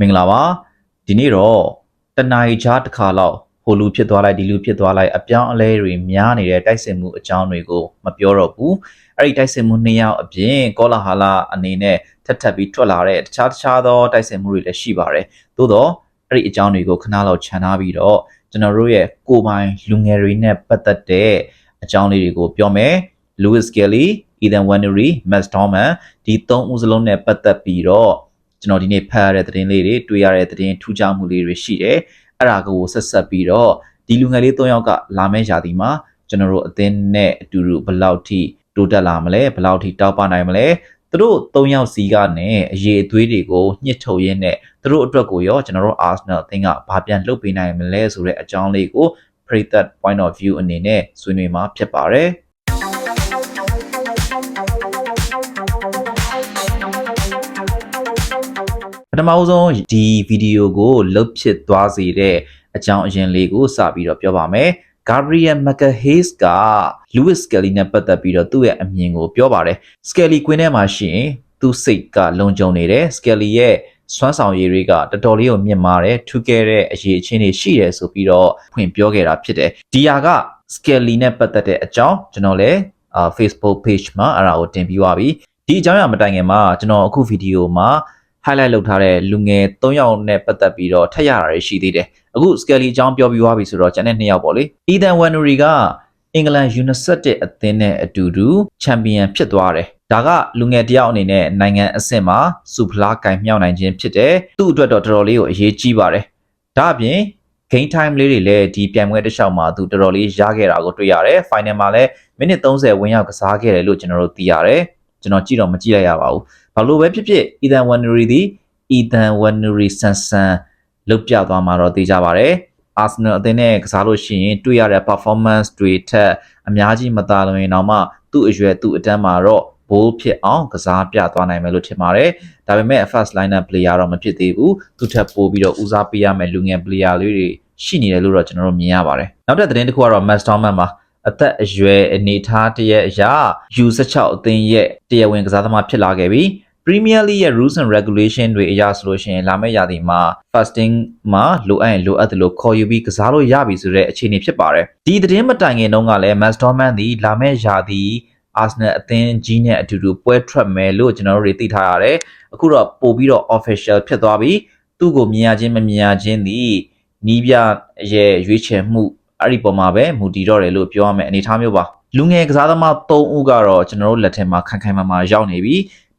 မင်္ဂလာပါဒီနေ့တော့တနင်္ဂနွေချားတစ်ခါလောက်ဟိုလူဖြစ်သွားလိုက်ဒီလူဖြစ်သွားလိုက်အပြောင်းအလဲတွေများနေတဲ့တိုက်စစ်မှုအကြောင်းတွေကိုမပြောတော့ဘူးအဲ့ဒီတိုက်စစ်မှုနှစ်ယောက်အပြင်ကောလာဟာလာအနေနဲ့ထပ်ထပ်ပြီးထွက်လာတဲ့တခြားတခြားသောတိုက်စစ်မှုတွေလည်းရှိပါတယ်သို့တော့အဲ့ဒီအကြောင်းတွေကိုခဏလောက်ခြံထားပြီးတော့ကျွန်တော်တို့ရဲ့ကိုယ်ပိုင်လူငယ်တွေနဲ့ပတ်သက်တဲ့အကြောင်းလေးတွေကိုပြောမယ် Lewis Kelly, Ethan Wannery, Matt Dorman ဒီသုံးဦးစလုံးနဲ့ပတ်သက်ပြီးတော့ ကျွန်တော်ဒီနေ့ဖတ်ရတဲ့သတင်းလေးတွေတွေ့ရတဲ့သတင်းထူးခြားမှုလေးတွေရှိတယ်။အဲ့ဒါကိုဆက်ဆက်ပြီးတော့ဒီလူငယ်လေး၃ယောက်ကလာမယ့်ရာသီမှာကျွန်တော်တို့အသင်းနဲ့အတူတူဘယ်လောက်ထိတိုးတက်လာမလဲဘယ်လောက်ထိတောက်ပနိုင်မလဲသူတို့၃ယောက်စီကနေအရေးအသွေးတွေကိုညှစ်ထုတ်ရင်းနဲ့သူတို့အတွက်ကိုရောကျွန်တော်တို့ Arsenal အသင်းကဘာပြန်လုပ်ပေးနိုင်မလဲဆိုတဲ့အကြောင်းလေးကို pray that point of view အနေနဲ့ဆွေးနွေးမှာဖြစ်ပါတယ်။ ထမဆုံးဒီဗီဒီယိုကိုလုတ်ဖြစ်သွားစေတဲ့အကြောင်းအရင်းလေးကိုစပြီးတော့ပြောပါမယ်။ Gabriel Magalhaes က Lewis Skelly နဲ့ပတ်သက်ပြီးတော့သူ့ရဲ့အမြင်ကိုပြောပါတယ်။ Skelly ကွင်းထဲမှာရှိရင်သူ့စိတ်ကလုံခြုံနေတယ်။ Skelly ရဲ့စွမ်းဆောင်ရည်တွေကတော်တော်လေးကိုမြင့်မားတယ်ထူးကဲတဲ့အရေးအချင်းတွေရှိတယ်ဆိုပြီးတော့ဖွင့်ပြောခဲ့တာဖြစ်တယ်။ဒီဟာက Skelly နဲ့ပတ်သက်တဲ့အကြောင်းကျွန်တော်လည်းအာ Facebook page မှာအဲ့ဒါကိုတင်ပြီးသွားပြီ။ဒီအကြောင်းအရာမတိုင်ခင်မှာကျွန်တော်အခုဗီဒီယိုမှာ highlight လုပ်ထားတဲ့လူငယ်၃ယောက်နဲ့ပတ်သက်ပြီးတော့ထပ်ရတာတွေရှိသေးတယ်။အခု Skelly အကြောင်းပြောပြီးသွားပြီဆိုတော့ကျန်တဲ့၂ယောက်ပေါ့လေ။ Ethan Wannery ကအင်္ဂလန် U21 အသင်းနဲ့အတူတူချန်ပီယံဖြစ်သွားတယ်။ဒါကလူငယ်တယောက်အနေနဲ့နိုင်ငံအဆင့်မှာစူဖလားကင်မြောက်နိုင်ခြင်းဖြစ်တယ်။သူ့အတွက်တော့တော်တော်လေးကိုအရေးကြီးပါတယ်။ဒါအပြင် game time လေးတွေလည်းဒီပြိုင်ပွဲတစ်လျှောက်မှာသူတော်တော်လေးရခဲ့တာကိုတွေ့ရတယ်။ final မှာလည်းမိနစ်30ဝင်ရောက်ကစားခဲ့တယ်လို့ကျွန်တော်တို့သိရတယ်။ကျွန်တော်ကြည့်တော့မကြည့်လိုက်ရပါဘူး။ ဘာလို့ပဲဖြစ်ဖြစ် Ethan Wannery ဒီ Ethan Wannery ဆန်ဆန်လုတ်ပြသွားမှာတော့သိကြပါတယ်။ Arsenal အသင်းနဲ့ကစားလို့ရှိရင်တွေ့ရတဲ့ performance တွေထက်အများကြီးမသာလို့ရင်တော့မှသူ့အရွယ်သူ့အတန်းမှာတော့ဘိုးဖြစ်အောင်ကစားပြသွားနိုင်မယ်လို့ထင်ပါတယ်။ဒါပေမဲ့ first lineup player တော့မဖြစ်သေးဘူး။သူထပ်ပို့ပြီးတော့ဦးစားပေးရမယ်လူငယ် player လေးတွေရှိနေတယ်လို့တော့ကျွန်တော်တို့မြင်ရပါတယ်။နောက်ထပ်သတင်းတစ်ခုကတော့ Matt Dorman ပါအသက်အရွယ်အနေထားတရက်အရာ U16 အသင်းရဲ့တရားဝင်ကစားသမားဖြစ်လာခဲ့ပြီး Premier League ရဲ့ rules and regulation တွေအရဆိုလို့ရှိရင်လာမယ့်ရာသီမှာ fasting မှာလိုအပ်ရင်လိုအပ်တယ်လို့ခေါ်ယူပြီးကစားလို့ရပြီဆိုတဲ့အခြေအနေဖြစ်ပါတယ်။ဒီသတင်းမတိုင်ခင်တုန်းကလည်း Matt Dorman ဒီလာမယ့်ရာသီ Arsenal အသင်းကြီးနဲ့အတူတူပွဲထွက်မယ်လို့ကျွန်တော်တို့တွေသိထားရတယ်။အခုတော့ပို့ပြီးတော့ official ဖြစ်သွားပြီ။သူ့ကိုမြင်ရခြင်းမမြင်ရခြင်းဒီနီးပြရဲ့ရွေးချယ်မှုအဲ့ဒီပုံမှာပဲမူတည်တော့တယ်လို့ပြောရမယ်အနေထားမျိုးပါလူငယ်ကစားသမား၃ဦးကတော့ကျွန်တော်တို့လက်ထက်မှာခိုင်ခိုင်မာမာရောက်နေပြီ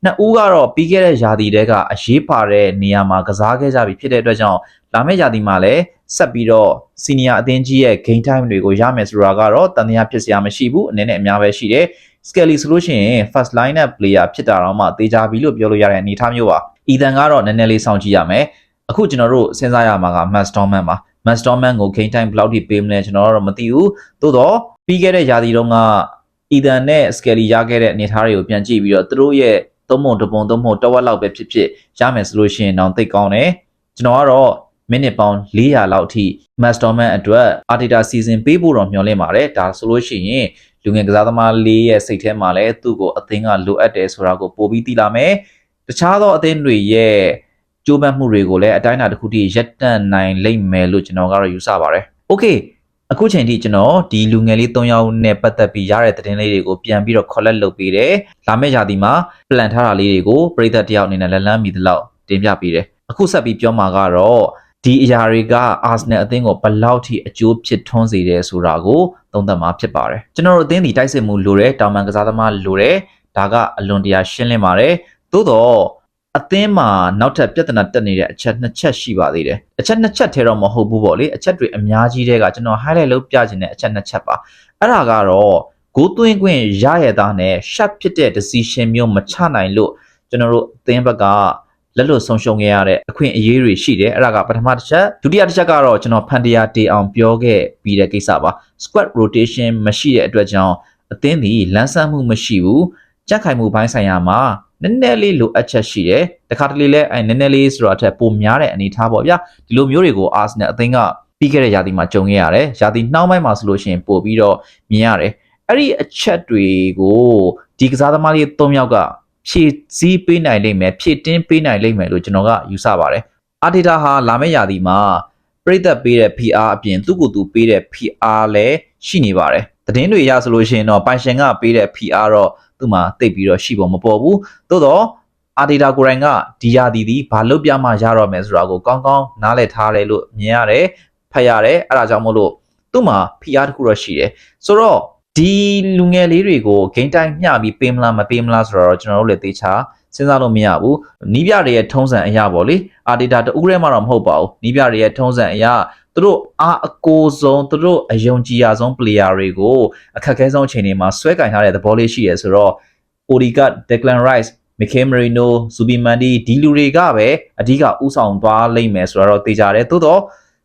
နှစ်ဦးကတော့ပြီးခဲ့တဲ့ရာသီတဲကအရေးပါတဲ့နေရာမှာကစားခဲ့ကြပြီဖြစ်တဲ့အတွက်ကြောင့်လာမယ့်ရာသီမှာလည်းဆက်ပြီးတော့စီနီယာအသင်းကြီးရဲ့ game time တွေကိုရမယ်ဆိုတာကတော့တန်တရားဖြစ်စရာမရှိဘူးအနေနဲ့အများပဲရှိတယ် Skelly ဆိုလို့ရှိရင် first line up player ဖြစ်တာတော့မှတေချာပြီလို့ပြောလို့ရတဲ့အနေအထားမျိုးပါ Ethan ကတော့နည်းနည်းလေးစောင့်ကြည့်ရမယ်အခုကျွန်တော်တို့စဉ်းစားရမှာက Matt Storman ပါ Matt Storman ကို game time ဘယ်လောက်ထိပေးမလဲကျွန်တော်တော့မသိဘူးသို့တော့ပြီးခဲ့တဲ့ရာသီတုန်းက Ethan နဲ့ Skelly ရခဲ့တဲ့အနေအထားတွေကိုပြန်ကြည့်ပြီးတော့သူတို့ရဲ့ သုံးပုံတစ်ပုံသုံးပုံတစ်ဝက်လောက်ပဲဖြစ်ဖြစ်ရမယ်ဆိုလို့ရှိရင်တော့သိကောင်းတယ်ကျွန်တော်ကတော့မိနစ်ပေါင်း400လောက်အထိ Masterman အတွက် Arteta season ပေးဖို့တော့မျှော်လင့်ပါတယ်ဒါဆိုလို့ရှိရင်လူငယ်ကစားသမားလေးရဲ့စိတ်ထဲမှာလည်းသူ့ကိုအသင်းကလိုအပ်တယ်ဆိုတာကိုပိုပြီးသိလာမယ်တခြားသောအသင်းတွေရဲ့ကြိုးပမ်းမှုတွေကိုလည်းအတိုင်းအတာတစ်ခုထိရပ်တန့်နိုင်လိမ့်မယ်လို့ကျွန်တော်ကတော့ယူဆပါတယ်။ Okay အခုချိန်ထိကျွန်တော်ဒီလူငယ်လေး၃ယောက်နဲ့ပတ်သက်ပြီးရတဲ့သတင်းလေးတွေကိုပြန်ပြီးတော့ collect လုပ်ပေးတယ်။လာမယ့်ရာသီမှာ plan ထားတာလေးတွေကိုပြည်သက်တယောက်အနေနဲ့လက်လန်းမိသလောက်တင်ပြပေးတယ်။အခုဆက်ပြီးပြောမှာကတော့ဒီအရာတွေက Arsenal အသင်းကိုဘယ်လောက်ထိအကျိုးဖြစ်ထွန်းစေတယ်ဆိုတာကိုသုံးသပ်မှာဖြစ်ပါတယ်။ကျွန်တော်တို့အသင်းဒီတိုက်စစ်မှုလိုတယ်တောင်ပန်ကစားသမားလိုတယ်ဒါကအလွန်တရာရှင်းလင်းပါတယ်။သို့တော့ အသင်းမှာနောက်ထပ်ပြဿနာတက်နေတဲ့အချက်နှစ်ချက်ရှိပါသေးတယ်အချက်နှစ်ချက်ထဲတော့မဟုတ်ဘူးပေါ့လေအချက်တွေအများကြီးတဲ့ကကျွန်တော် highlight လုပ်ပြခြင်းတဲ့အချက်နှစ်ချက်ပါအဲ့ဒါကတော့ဂိုးသွင်းခွင့်ရရသားနဲ့ shut ဖြစ်တဲ့ decision မျိုးမချနိုင်လို့ကျွန်တော်တို့အသင်းဘက်ကလက်လွတ်ဆုံးရှုံးခဲ့ရတဲ့အခွင့်အရေးတွေရှိတယ်အဲ့ဒါကပထမတစ်ချက်ဒုတိယတစ်ချက်ကတော့ကျွန်တော်ဖန်တရားတေအောင်ပြောခဲ့ပြီးတဲ့ကိစ္စပါ squad rotation မရှိတဲ့အတွက်ကြောင့်အသင်းဒီလန်းဆန်းမှုမရှိဘူးကြက်ခိုင်မှုဘိုင်းဆိုင်ရာမှာ နည်းနည်းလေးလိုအပ်ချက်ရှိတယ်တခါတလေလဲအဲနည်းနည်းလေးဆိုတာအထက်ပိုများတဲ့အနေထားပေါ့ဗျာဒီလိုမျိုးတွေကိုအာဆင်နယ်အသင်းကပြီးခဲ့တဲ့ရာသီမှာကြုံခဲ့ရတယ်ရာသီနှောင်းပိုင်းမှာဆိုလို့ရှိရင်ပို့ပြီးတော့မြင်ရတယ်အဲ့ဒီအချက်တွေကိုဒီကစားသမားလေး၃ယောက်ကဖြည့်စည်းပေးနိုင်လိမ့်မယ်ဖြည့်တင်းပေးနိုင်လိမ့်မယ်လို့ကျွန်တော်ကယူဆပါတယ်အာတီတာဟာလာမယ့်ရာသီမှာပြိသက်ပေးတဲ့ PR အပြင်သူ့ကိုယ်သူပေးတဲ့ PR လည်းရှိနေပါတယ်သတင်းတွေရဆိုလို့ရှိရင်တော့ပိုင်ရှင်ကပေးတဲ့ PR တော့ သူ့မှာတိတ်ပြီးတော့ရှိဖို့မပေါ်ဘူးသို့တော့အာတီတာကိုယ်တိုင်ကဒီယာဒီဒီဘာလုပ်ပြမှရတော့မယ်ဆိုတာကိုကောင်းကောင်းနားလည်ထားတယ်လို့မြင်ရတယ်ဖတ်ရတယ်အဲ့ဒါကြောင့်မို့လို့သူ့မှာ PR တစ်ခုတော့ရှိတယ်ဆိုတော့ဒီလူငယ်လေးတွေကို game time မျှပြီးပေးမလားမပေးမလားဆိုတော့ကျွန်တော်တို့လည်းသေချာစဉ်းစားလို့မရဘူးနီးပြတွေရဲ့ထုံးစံအရာပေါ့လေအာတီတာတူးရဲမှတော့မဟုတ်ပါဘူးနီးပြတွေရဲ့ထုံးစံအရာ သူတို့အားအကိုဆုံးသူတို့အယုံကြည်ရဆုံး player တွေကိုအခက်အခဲဆုံးအချိန်တွေမှာဆွဲကင်ထားတဲ့သဘောလေးရှိရဲဆိုတော့ Odegaard, Declan Rice, Mikel Merino, Zubimendi ဒီလူတွေကပဲအဓိကဥဆောင်သွားလိမ့်မယ်ဆိုတော့တေချာတယ်သို့တော့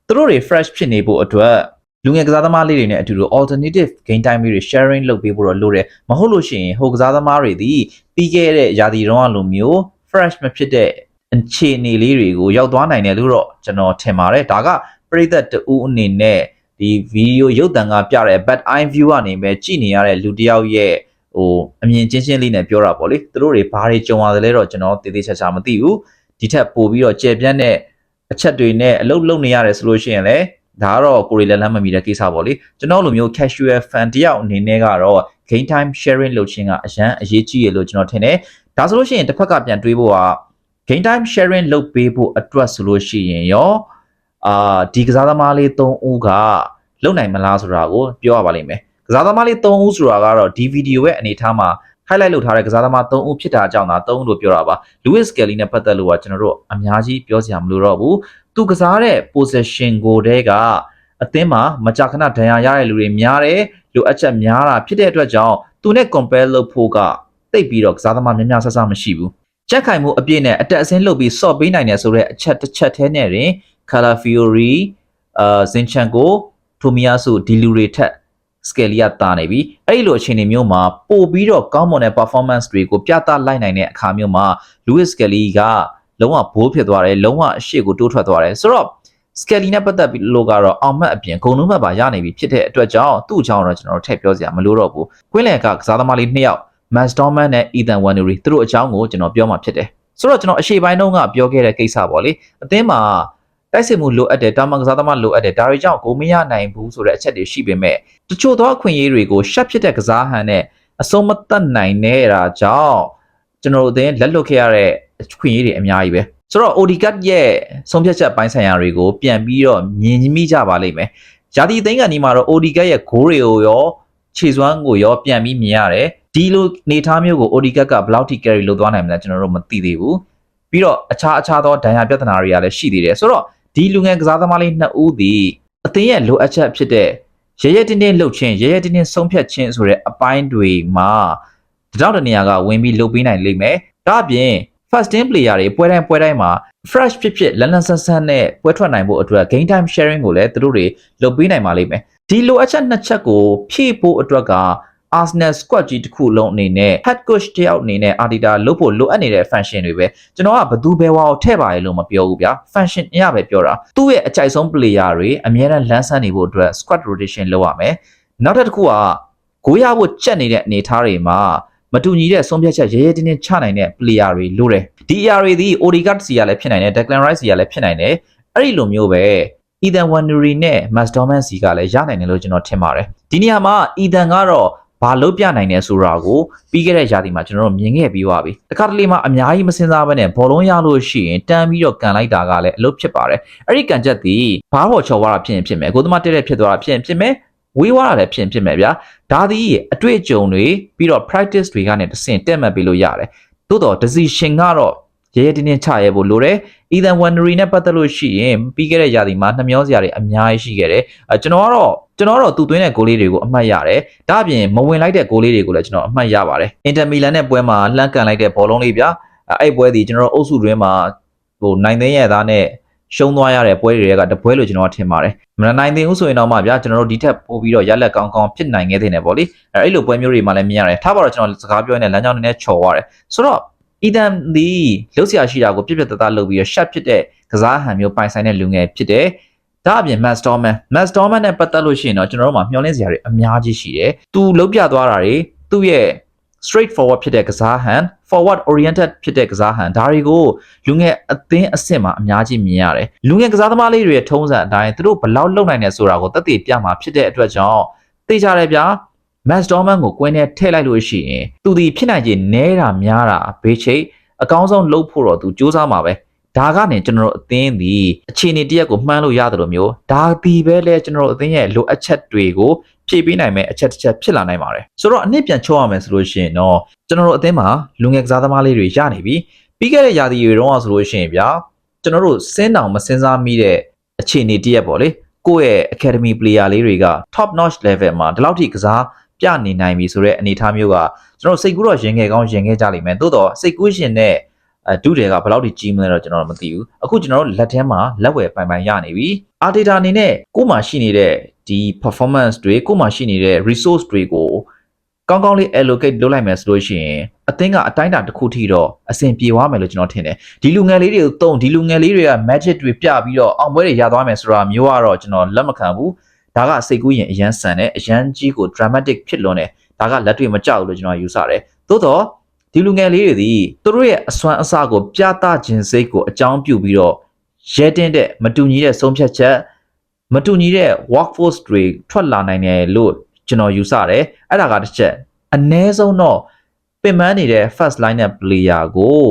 သူတို့တွေ fresh ဖြစ်နေဖို့အတွက်လူငယ်ကစားသမားလေးတွေနဲ့အတူတူ alternative game time တွေ sharing လုပ်ပေးဖို့တော့လိုတယ်မဟုတ်လို့ရှိရင်ဟိုကစားသမားတွေဒီပြီးခဲ့တဲ့ရာသီတုန်းကလိုမျိုး fresh မဖြစ်တဲ့အခြေအနေလေးတွေကိုရောက်သွားနိုင်တယ်လို့တော့ကျွန်တော်ထင်ပါတယ်ဒါက ပရိသတ်တူအနေနဲ့ဒီဗီဒီယိုရုပ်သံကပြတဲ့ bad eye view ကနေပဲကြည့်နေရတဲ့လူတစ်ယောက်ရဲ့ဟိုအမြင်ချင်းချင်းလေးနဲ့ပြောတာပေါ့လေသူတို့တွေဘာတွေကြုံရတယ်လဲတော့ကျွန်တော်တည်တည်ချာချာမသိဘူးဒီထက်ပိုပြီးတော့ကြဲပြန့်တဲ့အချက်တွေနဲ့အလုပ်လုပ်နေရတယ်ဆိုလို့ရှိရင်လည်းဒါကတော့ကိုရီလက်လန်းမမီတဲ့ကိစ္စပေါ့လေကျွန်တော်လိုမျိုး casual fan တယောက်အနေနဲ့ကတော့ game time sharing လုပ်ခြင်းကအရန်အရေးကြီးရလို့ကျွန်တော်ထင်တယ်ဒါဆိုလို့ရှိရင်တစ်ဖက်ကပြန်တွေးဖို့က game time sharing လုပ်ပေးဖို့အတွက်ဆိုလို့ရှိရင်ရော အာဒီကစားသမားလေး၃ဦးကလုံနိုင်မလားဆိုတာကိုပြောရပါလိမ့်မယ်ကစားသမားလေး၃ဦးဆိုတာကတော့ဒီဗီဒီယိုရဲ့အနေထားမှာ highlight လုပ်ထားတဲ့ကစားသမား၃ဦးဖြစ်တာကြောင့်ဒါ၃ဦးလို့ပြောတာပါ Lewis Kelly နဲ့ပတ်သက်လို့ကကျွန်တော်တို့အများကြီးပြောစရာမလိုတော့ဘူးသူကစားတဲ့ possession ကိုတည်းကအသင်းမှာမကြာခဏဒဏ်ရာရတဲ့လူတွေများတယ်လိုအပ်ချက်များတာဖြစ်တဲ့အတွက်ကြောင့်သူနဲ့ compare လုပ်ဖို့ကတိတ်ပြီးတော့ကစားသမားများများဆဆမရှိဘူးချက်ခိုင်မှုအပြည့်နဲ့အတက်အဆင်းလုပ်ပြီးစော့ပေးနိုင်တယ်ဆိုတဲ့အချက်တစ်ချက်တည်းနဲ့တွင် Calafiori အာ Zinchenko Tomiyasu ဒီလူတွေထက် scale ကတာနေပြီအဲ့ဒီလိုအခြေအနေမျိုးမှာပို့ပြီးတော့ကောင်းမွန်တဲ့ performance တွေကိုပြသလိုက်နိုင်တဲ့အခါမျိုးမှာ Lewis Skelly ကလုံးဝဘိုးဖြစ်သွားတယ်လုံးဝအရှိကိုတိုးထွက်သွားတယ်ဆိုတော့ Skelly နဲ့ပတ်သက်ပြီးလို့ကတော့အောင်မှတ်အပြင်ဂုံလုံးမှတ်ပါရနေပြီဖြစ်တဲ့အတွက်ကြောင့်သူ့အကြောင်းတော့ကျွန်တော်တို့ထည့်ပြောစရာမလိုတော့ဘူးကွင်းလန်ကကစားသမားလေးနှစ်ယောက် Max Dorman နဲ့ Ethan Wanuri သူတို့အကြောင်းကိုကျွန်တော်ပြောမှာဖြစ်တယ်ဆိုတော့ကျွန်တော်အရှိပိုင်းတုန်းကပြောခဲ့တဲ့ကိစ္စပေါ့လေအသင်းမှာ တိုက်စစ်မှုလိုအပ်တယ်တာမန်ကစားသမားလိုအပ်တယ်ဒါတွေကြောင့်ကိုမရနိုင်ဘူးဆိုတဲ့အချက်တွေရှိပေမဲ့တချို့သောအခွင့်အရေးတွေကိုရှက်ဖြစ်တဲ့ကစားဟန်နဲ့အဆုံးမတတ်နိုင်နေတာကြောင့်ကျွန်တော်တို့အသင်းလက်လွတ်ခဲ့ရတဲ့အခွင့်အရေးတွေအများကြီးပဲဆိုတော့ Odegaard ရဲ့ဆုံးဖြတ်ချက်ပိုင်းဆိုင်ရာတွေကိုပြန်ပြီးတော့မြင်မိကြပါလိမ့်မယ်။ယာတီသိန်းကန်ဒီမှာတော့ Odegaard ရဲ့ဂိုးတွေကိုရောခြေစွမ်းကိုရောပြန်ပြီးမြင်ရတယ်။ဒီလိုနေသားမျိုးကို Odegaard ကဘယ်လောက်ထိ carry လုပ်သွားနိုင်မလဲကျွန်တော်တို့မသိသေးဘူး။ပြီးတော့အခြားအခြားသောဒဏ်ရာပြဿနာတွေကလည်းရှိသေးတယ်။ဆိုတော့ ဒီလူငယ်ကစားသမားလေးနှစ်ဦးသည်အသင်းရဲ့လိုအပ်ချက်ဖြစ်တဲ့ရရတင်းတင်းလှုပ်ခြင်းရရတင်းတင်းဆုံးဖြတ်ခြင်းဆိုတဲ့အပိုင်းတွေမှာတကြောင်တနေရာကဝင်ပြီးလှုပ်ပေးနိုင်လိမ့်မယ်။ဒါအပြင် first team player တွေပွဲတိုင်းပွဲတိုင်းမှာ fresh ဖြစ်ဖြစ်လန်လန်ဆန်းဆန်းနဲ့ပွဲထွက်နိုင်ဖို့အတွက် game time sharing ကိုလည်းသူတို့တွေလုပ်ပေးနိုင်ပါလိမ့်မယ်ဒီလိုအချက်နှစ်ချက်ကိုဖြည့်ဖို့အတွက်က Arsenal squad ကြီးတစ်ခုလုံးအနေနဲ့ head coach တယောက်အနေနဲ့ Arteta လုပ်ဖို့လိုအပ်နေတဲ့ function တွေပဲကျွန်တော်ကဘသူဘဲဝါကိုထည့်ပါလေလို့မပြောဘူးဗျာ function အရပဲပြောတာသူ့ရဲ့အကြိုက်ဆုံး player တွေအများအားလန်းဆန်းနေဖို့အတွက် squad rotation လုပ်ရမယ်နောက်တစ်ခုကဂိုးရဖို့ကြက်နေတဲ့အနေအထားတွေမှာမတူညီတဲ့ဆုံးဖြတ်ချက်ရဲရဲတင်းတင်းချနိုင်တဲ့ player တွေလိုတယ်ဒီ ER တွေဒီ Odegaard စီကလည်းဖြစ်နိုင်တယ် Declan Rice စီကလည်းဖြစ်နိုင်တယ်အဲ့ဒီလိုမျိုးပဲ Ethan Wanuri နဲ့ Max Dorman စီကလည်းရနိုင်တယ်လို့ကျွန်တော်ထင်ပါတယ်ဒီနေရာမှာ Ethan ကတော့ ဘာလုပ်ပြနိုင်တယ်ဆိုတာကိုပြီးခဲ့တဲ့ရာသီမှာကျွန်တော်တို့မြင်ခဲ့ပြီးပါပြီတခါတလေမှာအများကြီးမစင်စားဘဲနဲ့ဘောလုံးရလို့ရှိရင်တန်းပြီးတော့ကန်လိုက်တာကလည်းအလုပ်ဖြစ်ပါတယ်အဲ့ဒီကန်ချက်သည်ဘားဘော်ချော်သွားတာဖြစ်ရင်ဖြစ်မယ်ကိုသမားတက်တဲ့ဖြစ်သွားတာဖြစ်ရင်ဖြစ်မယ်ဝေးသွားတာလည်းဖြစ်ရင်ဖြစ်မယ်ဗျာဒါသည်အတွေ့အကြုံတွေပြီးတော့ practice တွေကနေတဆင့်တက်မှတ်ပေးလို့ရတယ်သို့တော့ decision ကတော့ ရဲရဲတင်းတင်းချရဲဖို့လိုတယ် Ethan Wandery နဲ့ပတ်သက်လို့ရှိရင်ပြီးခဲ့တဲ့ရာသီမှာနှမျောစရာတွေအများကြီးရှိခဲ့တယ်အဲကျွန်တော်ကတော့ကျွန်တော်တော့သူသွင်းတဲ့ဂိုးလေးတွေကိုအမှတ်ရတယ်ဒါအပြင်မဝင်လိုက်တဲ့ဂိုးလေးတွေကိုလည်းကျွန်တော်အမှတ်ရပါတယ် Inter Milan နဲ့ပွဲမှာလှမ်းကန်လိုက်တဲ့ဘောလုံးလေးဗျာအဲ့ပွဲဒီကျွန်တော်တို့အုပ်စုတွင်းမှာဟိုနိုင်သိန်းရဲ့သားနဲ့ရှုံးသွားရတဲ့ပွဲတွေကတပွဲလို့ကျွန်တော်ထင်ပါတယ်မနိုင်သိဘူးဆိုရင်တော့မှဗျာကျွန်တော်တို့ဒီထက်ပိုပြီးတော့ရက်လက်ကောင်းကောင်းဖြစ်နိုင်ခဲ့တဲ့နယ်ပေါ့လေအဲအဲ့လိုပွဲမျိုးတွေမှာလည်းမြင်ရတယ်ထားပါတော့ကျွန်တော်စကားပြောနေလမ်းကြောင်းနည်းနည်းချော်သွားတယ်ဆိုတော့ Ethan ဒီလှုပ်ရှားရှိတာကိုပြပြတသားလုပ်ပြီးတော့ shot ဖြစ်တဲ့ကစားဟန်မျိုးပိုင်ဆိုင်တဲ့လူငယ်ဖြစ်တယ်ဒါအပြင် Max Dorman Max Dorman နဲ့ပတ်သက်လို့ရှိရင်တော့ကျွန်တော်တို့မှာမျှော်လင့်စရာတွေအများကြီးရှိတယ်။သူလုံးပြသွားတာတွေသူ့ရဲ့ straight forward ဖြစ်တဲ့ကစားဟန် forward oriented ဖြစ်တဲ့ကစားဟန်ဒါတွေကိုလူငယ်အသင်းအဆင့်မှာအများကြီးမြင်ရတယ်လူငယ်ကစားသမားလေးတွေရဲ့ထုံးစံအတိုင်းသူတို့ဘယ်လောက်လုံနိုင်တယ်ဆိုတာကိုသက်သေပြမှာဖြစ်တဲ့အတွက်ကြောင့်သိကြတယ်ဗျာ Max Dorman ကိုကွင်းထဲထည့်လိုက်လို့ရှိရင်သူဒီဖြစ်နိုင်ခြေနဲတာများတာဘေးချိတ်အကောင်းဆုံးလုပ်ဖို့တော့သူစူးစမ်းမှာပဲဒါကနေကျွန်တော်တို့အသင်းဒီအခြေအနေတစ်ရက်ကိုမှန်းလို့ရတယ်လို့မျိုးဒါဒီပဲလဲကျွန်တော်တို့အသင်းရဲ့လိုအပ်ချက်တွေကိုဖြည့်ပေးနိုင်မဲ့အချက်တစ်ချက်ဖြစ်လာနိုင်ပါတယ်ဆိုတော့အနည်းပြန်ချောရမယ်ဆိုလို့ရှိရင်တော့ကျွန်တော်တို့အသင်းမှာလူငယ်ကစားသမားလေးတွေရနေပြီပြီးခဲ့တဲ့ရာသီတွေတုန်းကဆိုလို့ရှိရင်ဗျာကျွန်တော်တို့စင်းတောင်မစင်းစားမိတဲ့အခြေအနေတစ်ရက်ပေါ့လေကိုယ့်ရဲ့ academy player လေးတွေက top notch level မှာဒီလောက်ထိကစား ပြနေနိုင်ပြီဆိုတဲ့အနေအထားမျိုးကကျွန်တော်စိတ်ကူးတော့ရင်ငယ်ကောင်းရင်ငယ်ကြလိမ့်မယ်သို့တော့စိတ်ကူးရှင်တဲ့အဲဒုတွေကဘယ်လောက်ထိကြီးမလဲတော့ကျွန်တော်တို့မသိဘူးအခုကျွန်တော်တို့လက်ထဲမှာလက်ဝယ်ပိုင်ပိုင်ရနေပြီအာဒေတာအနေနဲ့ကိုယ်မှာရှိနေတဲ့ဒီ performance တွေကိုယ်မှာရှိနေတဲ့ resource တွေကိုကောင်းကောင်းလေး allocate လုပ်လိုက်မယ်ဆိုလို့ရှိရင်အသင်းကအတိုင်းအတာတစ်ခုထိတော့အဆင်ပြေသွားမယ်လို့ကျွန်တော်ထင်တယ်ဒီလူငယ်လေးတွေကိုတုံဒီလူငယ်လေးတွေက magic တွေပြပြီးတော့အောင်ပွဲတွေရသွားမယ်ဆိုတာမျိုးကတော့ကျွန်တော်လက်မခံဘူး ဒါကစိတ်ကူးရင်အရန်ဆန်တယ်အရန်ကြီးကို dramatic ဖြစ်လွန်းတယ်ဒါကလက်တွေ့မကြောက်ဘူးလို့ကျွန်တော်ယူဆတယ်သို့တော့ဒီလူငယ်လေးတွေဒီသူတို့ရဲ့အစွမ်းအစကိုပြသခြင်းစိတ်ကိုအကြောင်းပြုပြီးတော့ရဲတင်းတဲ့မတူညီတဲ့ဆုံးဖြတ်ချက်မတူညီတဲ့ workforce တွေထွက်လာနိုင်တယ်လို့ကျွန်တော်ယူဆတယ်အဲ့ဒါကတစ်ချက်အ ਨੇ ဆုံးတော့ပင်ပန်းနေတဲ့ first line နဲ့ player ကို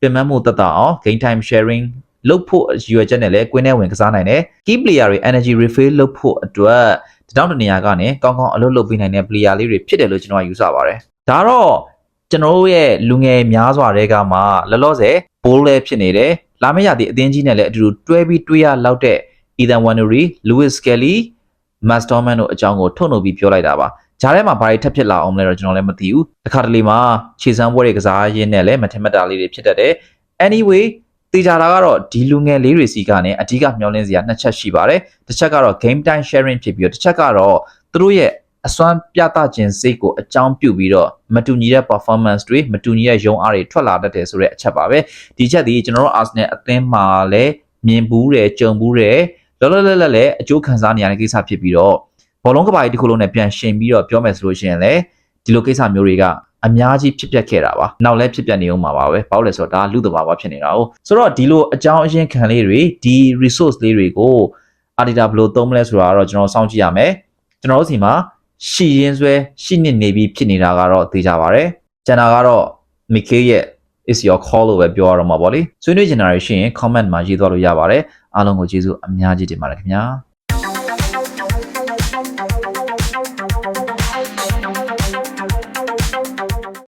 ပင်ပန်းမှုတက်တာအောင် game time sharing လုပ်ဖို့ရည်ရွယ်ချက်နဲ့လည်းကွင်းထဲဝင်ကစားနိုင်တယ် key player တွေ energy refill လုပ်ဖို့အတွက်တတောင်းတနေရာကနေကောင်းကောင်းအလုပ်လုပ်ပေးနိုင်တဲ့ player လေးတွေဖြစ်တယ်လို့ကျွန်တော်ယူဆပါတယ်ဒါတော့ကျွန်တော်တို့ရဲ့လူငယ်များစွာတွေကမှလောလောဆယ် ball လဲဖြစ်နေတယ်လာမယ့်ရသည့်အသင်းကြီးနဲ့လည်းအတူတူတွဲပြီးတွေးရလောက်တဲ့ Ethan Wannery, Lewis Kelly, Max Dorman တို့အကြောင်းကိုထုတ်နှုတ်ပြီးပြောလိုက်တာပါဂျားထဲမှာဘာတွေထပ်ဖြစ်လာအောင်လဲတော့ကျွန်တော်လည်းမသိဘူးတစ်ခါတလေမှာခြေစမ်းပွဲတွေကစားရင်းနဲ့လည်းမထင်မှတ်တာလေးတွေဖြစ်တတ်တယ် anyway တေချာတာကတော့ဒီလူငယ်လေးတွေစီကနေအဓိကမျှော်လင့်စရာနှစ်ချက်ရှိပါတယ်တစ်ချက်ကတော့ game time sharing ဖြစ်ပြီးတော့တစ်ချက်ကတော့သူတို့ရဲ့အစွမ်းပြသခြင်းစိတ်ကိုအကြောင်းပြုပြီးတော့မတူညီတဲ့ performance တွေမတူညီတဲ့ရုံအားတွေထွက်လာတတ်တယ်ဆိုတဲ့အချက်ပါပဲဒီချက်ဒီကျွန်တော်တို့ Arsenal အသင်းမှာလည်းမြင်ဘူးတယ်ကြုံဘူးတယ်လောလောလတ်လတ်လည်းအကျိုးခံစားနေရတဲ့ကိစ္စဖြစ်ပြီးတော့ဘောလုံးကဘာကြီးတစ်ခုလုံးနဲ့ပြန်ရှင်ပြီးတော့ပြောမယ်ဆိုလို့ရှိရင်လည်းဒီလိုကိစ္စမျိုးတွေက အများကြီးဖြစ်ပျက်ခဲ့တာပါနောက်လည်းဖြစ်ပျက်နေအောင်ပါပါပဲဘာလို့လဲဆိုတော့ဒါလူတဘာဝဖြစ်နေတာ哦ဆိုတော့ဒီလိုအကြောင်းအရင်းခံလေးတွေဒီ resource လေးတွေကို editor ဘယ်လိုသုံးမလဲဆိုတာကတော့ကျွန်တော်စောင့်ကြည့်ရမယ်ကျွန်တော်တို့စီမှာရှိရင်းဆွဲရှိနေနေပြီးဖြစ်နေတာကတော့သိကြပါဗျ။ကျန်တာကတော့ Mickey ရဲ့ is your call လို့ပဲပြောရတော့မှာပေါ့လေ။ဆွေးနွေးချင်တာတွေရှိရင် comment မှာရေးသွားလို့ရပါတယ်။အားလုံးကိုကျေးဇူးအများကြီးတင်ပါတယ်ခင်ဗျာ။